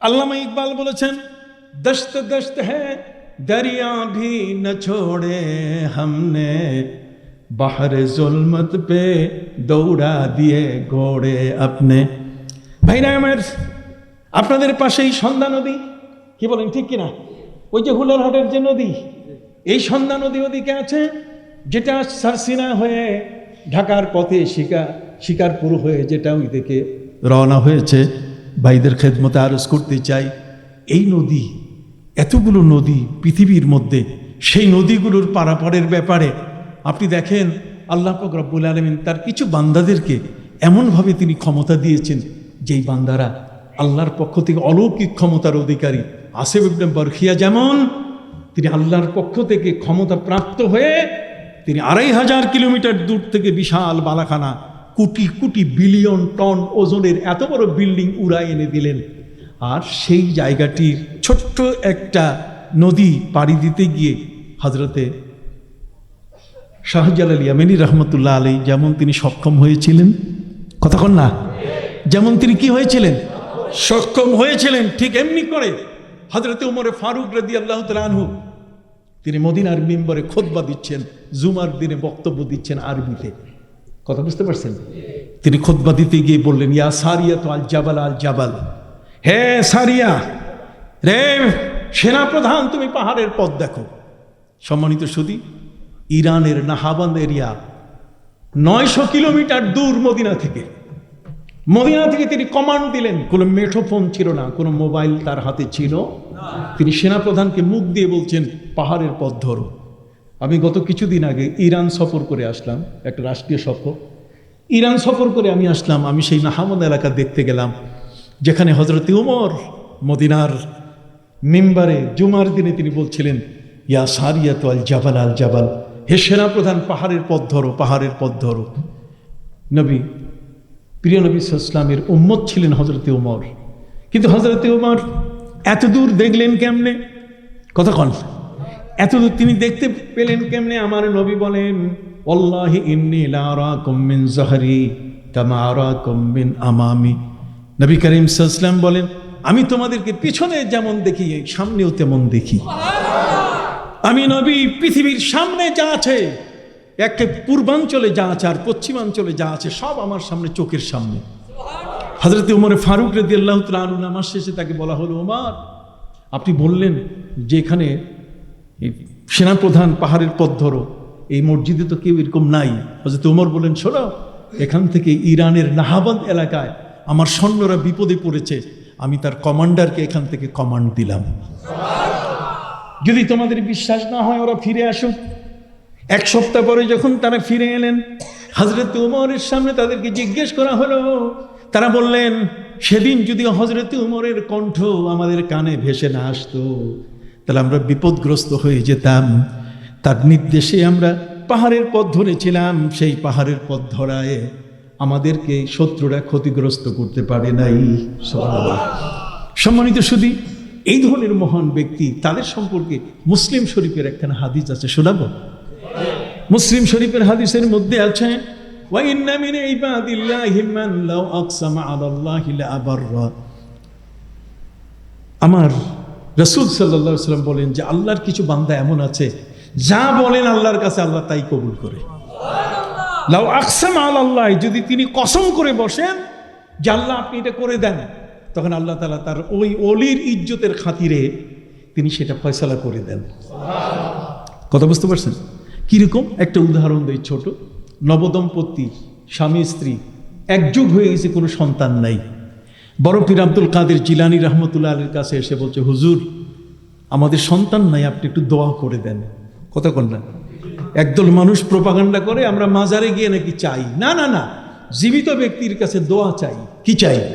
আল্লামা ইকবাল বলেছেন, দস্ত দস্ত হ্যাঁ দরিয়া ভি না ছোড়ে হামনে। বাহারে জুলমত পে দৌড়া দিয়ে ঘোড়ে আপনি। ভাইরা আমার, আপনাদের পাশেই সন্ধ্যা নদী। কি বলেন, ঠিক কিনা? ওই যে হুলারহাটের যে নদী, এই সন্ধ্যা নদী ওদিকে আছে, যেটা সারসিনা হয়ে ঢাকার পথে শিকার, শিকারপুর হয়ে যেটা ওই দিকে রওনা হয়েছে। ভাইদের খেদমতে আরজ করতে চাই। এই নদী, এতগুলো নদী পৃথিবীর মধ্যে, সেই নদীগুলোর পারাপারের ব্যাপারে আপনি দেখেন, আল্লাহ রব্বুল আলমিন তার কিছু বান্দাদেরকে এমনভাবে তিনি ক্ষমতা দিয়েছেন, যেই বান্দারা আল্লাহর পক্ষ থেকে অলৌকিক ক্ষমতার অধিকারী। আসেফ ইবনে বরখিয়া যেমন, তিনি আল্লাহর পক্ষ থেকে ক্ষমতা প্রাপ্ত হয়ে তিনি আড়াই হাজার কিলোমিটার দূর থেকে বিশাল বালাখানা কোটি কোটি বিলিয়ন টন ওজনের এত বড় বিল্ডিং উড়াই এনে দিলেন। আর সেই জায়গাটির ছোট্ট একটা নদী পাড়ি দিতে গিয়ে হজরতে শাহজালাল ইয়ামেনি রহমতুল্লাহ আলী যেমন তিনি সক্ষম হয়েছিলেন। কতক্ষণ না? যেমন তিনি কি হয়েছিলেন? সক্ষম হয়েছিলেন ঠিক এমনি করে। হজরতে উমরে ফারুক রদি আল্লাহ আনহু, তিনি মদিনার মিম্বরে খোদবা দিচ্ছেন, জুমার দিনে বক্তব্য দিচ্ছেন আরবিতে। কথা বুঝতে পারছেন? তিনি খোদবা দিতে গিয়ে বললেন, ইয়া সারিয়া তো আল জাবাল আল জাবাল। হে সারিয়া, রে সেনাপ্রধান, তুমি পাহাড়ের পথ দেখো। সম্মানিত সুদী, ইরানের নাহাবান এরিয়া নয়শো কিলোমিটার দূর মদিনা থেকে। মদিনা থেকে তিনি কমান্ড দিলেন, কোনো মেঠোফোন ছিল না, কোনো মোবাইল তার হাতে ছিল। তিনি সেনাপ্রধানকে মুখ দিয়ে বলছেন, পাহাড়ের পথ ধরো। আমি গত কিছুদিন আগে ইরান সফর করে আসলাম, একটা রাষ্ট্রীয় সফর। ইরান সফর করে আমি আসলাম, আমি সেই নাহামদ এলাকা দেখতে গেলাম, যেখানে হজরত উমর মদিনার মিম্বারে জুমার দিনে তিনি বলছিলেন, ইয়া সারিয়া তো আল জাবাল আল জাবাল, হে সেনাপ্রধান, পাহাড়ের পথ ধরো, পাহাড়ের পথ ধরো। নবী, প্রিয় নবী ইসলামের উম্মত ছিলেন হজরতে উমর। কিন্তু হজরতে উমর এত দূর দেখলেন কেমনে? কথা এত দূর তিনি দেখতে পেলেন কেমনে? আমার নবী বলেন অল্লাহি ইন্নি লারা কম্মিন জাহারি কামা আরা কম্মিন আমামি। নবী করিম সাল্লাম বলেন আমি তোমাদেরকে পিছনে যেমন দেখি সামনেও তেমন দেখি। আমি নবী পৃথিবীর সামনে যা আছে একটা পূর্বাঞ্চলে যা আছে আর পশ্চিমাঞ্চলে যা আছে সব আমার সামনে চোখের সামনে। হজরত উমরে ফারুক রেদি আল্লাহ তালু নামাজ শেষে তাকে বলা হলো ওমার আপনি বললেন যে এখানে এই সেনাপ্রধান পাহাড়ের পথ ধরো, এই মসজিদে তো কেউ এরকম নাই। হজরত উমর বললেন, শোনো, এখান থেকে ইরানের নাহাবাদ এলাকায় আমার সৈন্যরা বিপদে পড়েছে, আমি তার কমান্ডারকে এখান থেকে কমান্ড দিলাম। যদি তোমাদের বিশ্বাস না হয়, ওরা ফিরে আসুক। এক সপ্তাহ পরে যখন তারা ফিরে এলেন হজরত উমরের সামনে তাদেরকে জিজ্ঞেস করা হলো। তারা বললেন, সেদিন যদি হজরত উমরের কণ্ঠ আমাদের কানে ভেসে না আসতো তাহলে আমরা বিপদগ্রস্ত হয়ে যেতাম। তার নির্দেশে আমরা পাহাড়ের পথ ধরেছিলাম। সেই পাহাড়ের পথ ধরায় আমাদেরকে শত্রুরা ক্ষতিগ্রস্ত করতে পারে নাই। সম্মানিত শুধু এই ধরনের মহান ব্যক্তি তাদের সম্পর্কে মুসলিম শরীফের একখানা হাদিস আছে, শোনাব? মুসলিম শরীফের হাদিসের মধ্যে আছে আমার রসুল সাল্লাহ সাল্লাম বলেন যে আল্লাহর কিছু বান্দা এমন আছে যা বলেন আল্লাহর কাছে আল্লাহ তাই কবুল করে। লাউ আকসাম আল্লাহ যদি তিনি কসম করে বসেন যে আল্লাহ আপনি এটা করে দেন তখন আল্লাহ তালা তার ওই অলির ইজ্জতের খাতিরে তিনি সেটা ফয়সলা করে দেন। কথা বুঝতে পারছেন? কীরকম? একটা উদাহরণ দেয় ছোট। নবদম্পতি স্বামী স্ত্রী একযুগ হয়ে গেছে কোনো সন্তান নাই। বড় পীর আব্দুল কাদের জিলানি রহমতুল্লাহ আলীর কাছে এসে বলছে হুজুর আমাদের সন্তান নাই, আপনি একটু দোয়া করে দেন। কথা কন না। একদল মানুষ প্রপাগান্ডা করে, আমরা মাজারে গিয়ে নাকি চাই। না না না। জীবিত ব্যক্তির কাছে দোয়া চাই। কি চাই?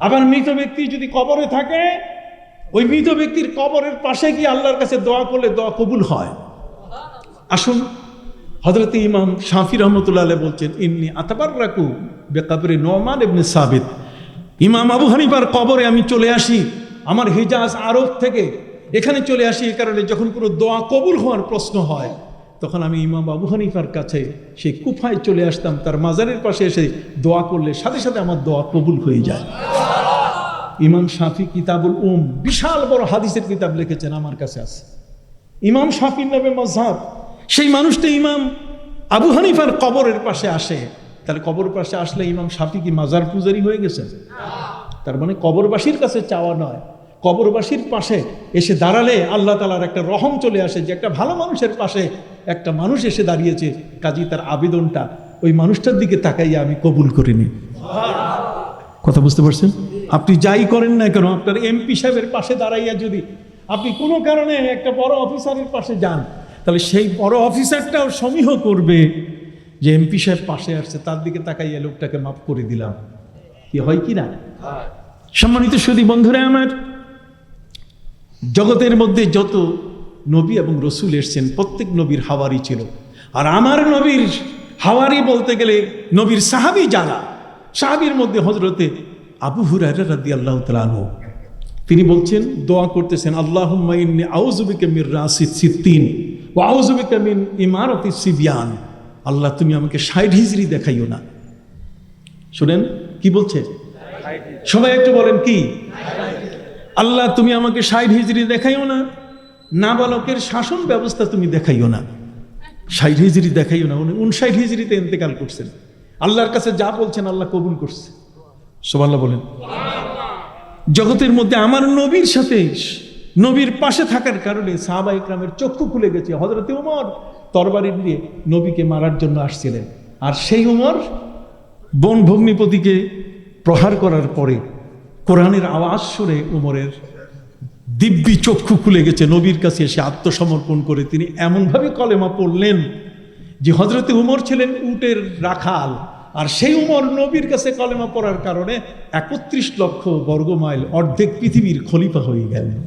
আবার মৃত ব্যক্তি যদি কবরে থাকে, ওই মৃত ব্যক্তির কবরের পাশে গিয়ে আল্লাহর কাছে দোয়া করলে দোয়া কবুল হয়। আসুন হজরত ইমাম শাফি রহমতুল্লাহ বলছেন, ইন্নি আতাবার রাকু বেকাবরে নোমান এমনি সাবিত। ইমাম আবু হানিফার কবরে আমি চলে আসি। আমার হিজাজ আরব থেকে এখানে চলে আসি এই কারণে যখন কোনো দোয়া কবুল হওয়ার প্রশ্ন হয়, তখন আমি ইমাম আবু হানিফার কাছে সেই কুফায় চলে আসতাম, তার মাজারের পাশে এসে দোয়া করলে সাথে সাথে আমার দোয়া কবুল হয়ে যায়। ইমাম শাফি কিতাবুল উম, বিশাল বড় হাদিসের কিতাব লিখেছেন আমার কাছে আছে। ইমাম শাফির নামে মজহাব সেই মানুষটা ইমাম আবু হানিফার কবরের পাশে আসে তাহলে কবর পাশে আসলে ইমাম শাফি কি মাজার পূজারি হয়ে গেছে তার মানে কবরবাসীর কাছে চাওয়া নয় কবরবাসীর পাশে এসে দাঁড়ালে আল্লাহ তালার একটা রহম চলে আসে যে একটা ভালো মানুষের পাশে একটা মানুষ এসে দাঁড়িয়েছে, কাজী তার আবেদনটা। ওই মানুষটার দিকে তাকাইয়া আমি কবুল করিনি কথা বুঝতে পারছেন? আপনি যাই করেন না কেন, আপনার এমপি সাহেবের পাশে দাঁড়াইয়া যদি আপনি কোনো কারণে একটা বড় অফিসারের পাশে যান, তাহলে সেই বড় অফিসারটাও সমীহ করবে যে এমপি সাহেব পাশে আসছে, তার দিকে তাকাইয়া লোকটাকে মাফ করে দিলাম। কি হয় কি না? সম্মানিত সুদী বন্ধুরা আমার জগতের মধ্যে যত নবী এবং রসুল এসছেন প্রত্যেক নবীর হাওয়ারি ছিল। আর আমার নবীর হাওয়ারি বলতে গেলে নবীর সাহাবি যারা সাহাবির মধ্যে হজরতে আবু হুরায়রা রাদি আল্লাহ তালু তিনি বলছেন দোয়া করতেছেন আল্লাহ আউজুবিকে মির রাসিদ সিদ্দিন ও আউজুবিকে মিন ইমারতি সিবিয়ান। আল্লাহ তুমি আমাকে ষাট হিজড়ি দেখাইও না। শুনেন কি বলছে? সবাই একটু বলেন কি? আল্লাহ, তুমি আমাকে ষাট হিজড়ি দেখাইও না। নাবালকের শাসন ব্যবস্থা তুমি দেখাইও না। ষাট হিজড়ি দেখাইও না, উনি উনষাট হিজড়িতে ইন্তেকাল করছেন। আল্লাহর কাছে যা বলছেন আল্লাহ কবুল করছে। সোমাল্লাহ বলেন। জগতের মধ্যে আমার নবীর সাথে, নবীর পাশে থাকার কারণে সাহাবা ইকরামের চক্ষু খুলে গেছে। হজরতে উমর তরবারি দিয়ে নবীকে মারার জন্য আসছিলেন। আর সেই উমর বন ভগ্নিপতিকে প্রহার করার পরে কোরআনের আওয়াজ শুনে উমরের দিব্যি চক্ষু খুলে গেছে। নবীর কাছে এসে আত্মসমর্পণ করে তিনি এমনভাবে কলেমা পড়লেন যে হজরতে উমর ছিলেন উটের রাখাল। আর সেই উমর নবীর কাছে কলেমা পড়ার কারণে একত্রিশ লক্ষ বর্গমাইল অর্ধেক পৃথিবীর খলিফা হয়ে গেলেন।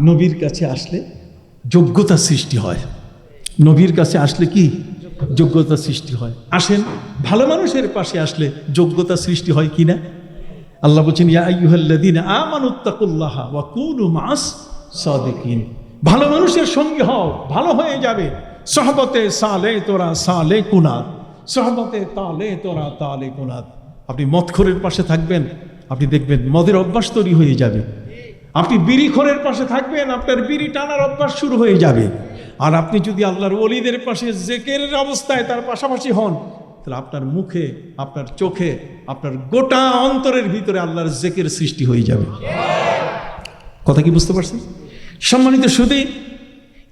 নবীর কাছে আসলে যোগ্যতা সৃষ্টি হয়। নবীর কাছে আসলে কি? যোগ্যতা সৃষ্টি হয়। আসেন, ভালো মানুষের পাশে আসলে যোগ্যতা সৃষ্টি হয় কি না আল্লাহ বলছেন সাদিকিন। ভালো মানুষের সঙ্গী হও, ভালো হয়ে যাবে। সহবতে সালে তোরা সালে কুনাত, সহবতে তালে তোরা তালে কুনাত। আপনি মদখোরের পাশে থাকবেন, আপনি দেখবেন মদের অভ্যাস তৈরি হয়ে যাবে। আপনি বিড়ি বিড়িখোরের পাশে থাকবেন, আপনার বিড়ি টানার অভ্যাস শুরু হয়ে যাবে। আর আপনি যদি আল্লাহর ওলিদের পাশে জেকের অবস্থায় তার পাশাপাশি হন তাহলে আপনার মুখে আপনার চোখে আপনার গোটা অন্তরের ভিতরে আল্লাহর জেকের সৃষ্টি হয়ে যাবে। কথা কি বুঝতে পারছেন? সম্মানিত শুধু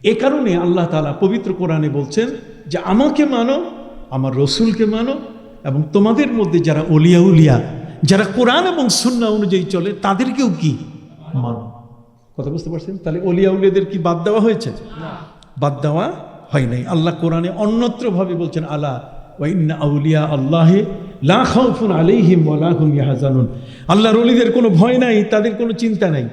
এ কারণে আল্লাহ তালা পবিত্র কোরআনে বলছেন যে আমাকে মানো আমার রসুলকে মানো এবং তোমাদের মধ্যে যারা অলিয়া উলিয়া যারা কোরআন এবং সুন্না অনুযায়ী চলে তাদেরকেও কি মানো? কথা বুঝতে পারছেন? তাহলে অলিয়া উলিয়াদের কি বাদ দেওয়া হয়েছে? বাদ দেওয়া হয় নাই। আল্লাহ কোরআনে অন্যত্রভাবে বলছেন আলা ওয়াইন্না আউলিয়া লা আল্লাহর অলিদের কোনো ভয় নাই তাদের কোনো চিন্তা নাই।